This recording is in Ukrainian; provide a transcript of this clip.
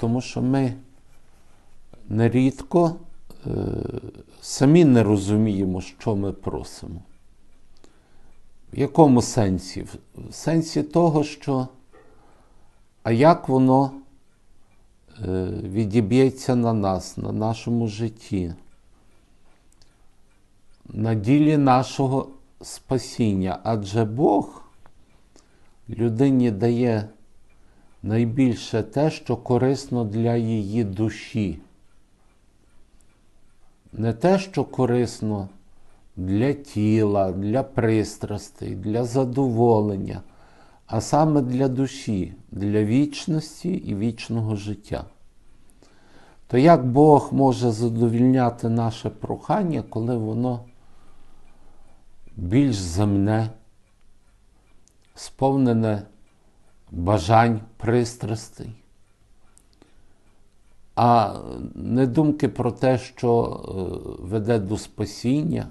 Тому що ми нерідко е, самі не розуміємо, що ми просимо. В якому сенсі? В сенсі того, що а як воно е, відіб'ється на нас, на нашому житті, на ділі нашого спасіння. Адже Бог людині дає найбільше те, що корисно для її душі. Не те, що корисно для тіла, для пристрастей, для задоволення, а саме для душі, для вічності і вічного життя. То як Бог може задовільняти наше прохання, коли воно більш земне, сповнене бажань, пристрастей, а не думки про те, що е, веде до спасіння,